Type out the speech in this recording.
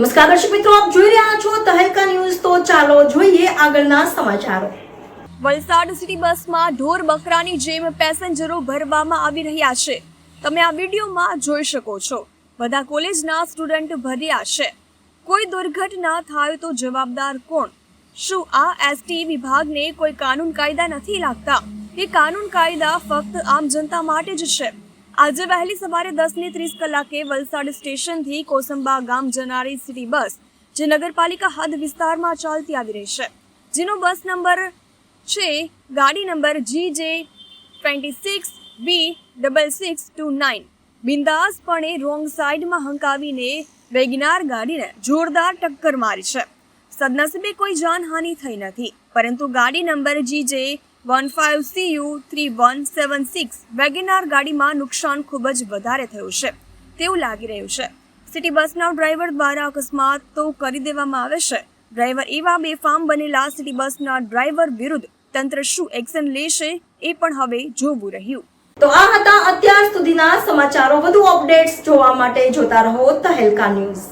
નમસ્કાર દર્શક મિત્રો, આપ જોઈ રહ્યા છો તહેલકા ન્યૂઝ. તો ચાલો જોઈએ આગળના સમાચારો. વલસાડ સિટી બસમાં ઢોર બકરાની જેમ પેસેન્જરો ભરવામાં આવી રહ્યા છે. તમે આ વિડીયોમાં જોઈ શકો છો. બધા કોલેજના સ્ટુડન્ટ ભર્યા છે. કોઈ દુર્ઘટના થાય તો જવાબદાર કોણ? શું આ એસટી વિભાગને કોઈ કાનૂન કાયદા નથી લાગતા? કે કાનૂન કાયદા ફક્ત આમ જનતા માટે જ છે. આજે વહેલી સવારે દસ ને ત્રીસ કલાકે વલસાડ સ્ટેશનથી કોસંબા ગામ જનારી સિટી બસ, જે નગરપાલિકા હદ વિસ્તારમાં ચાલતી આવી રહી છે. જેનો બસ નંબર છે, ગાડી number G J twenty six B double six two nine બિંદાસપણે wrong સાઈડમાં હંકાવીને વેગનાર ગાડીને જોરદાર ટક્કર મારી છે. સદનસીબે કોઈ જાનહાનિ થઈ નથી, પરંતુ ગાડી number G J one five C U three one seven six Wagon R ગાડીમાં નુકસાન ખૂબ જ વધારે થયું છે. તેવું લાગી રહ્યું છે. સિટી બસના ડ્રાઈવર દ્વારા અકસ્માત તો કરી દેવામાં આવે છે. ડ્રાઈવર એવા બેફામ બનેલા સિટી બસના ડ્રાઈવર વિરુદ્ધ તંત્ર શું એક્શન લેશે એ પણ હવે જોવું રહ્યું. તો આ હતા અત્યાર સુધીના સમાચારો. વધુ અપડેટ્સ જોવા માટે જોતા રહો તહેલકા ન્યૂઝ.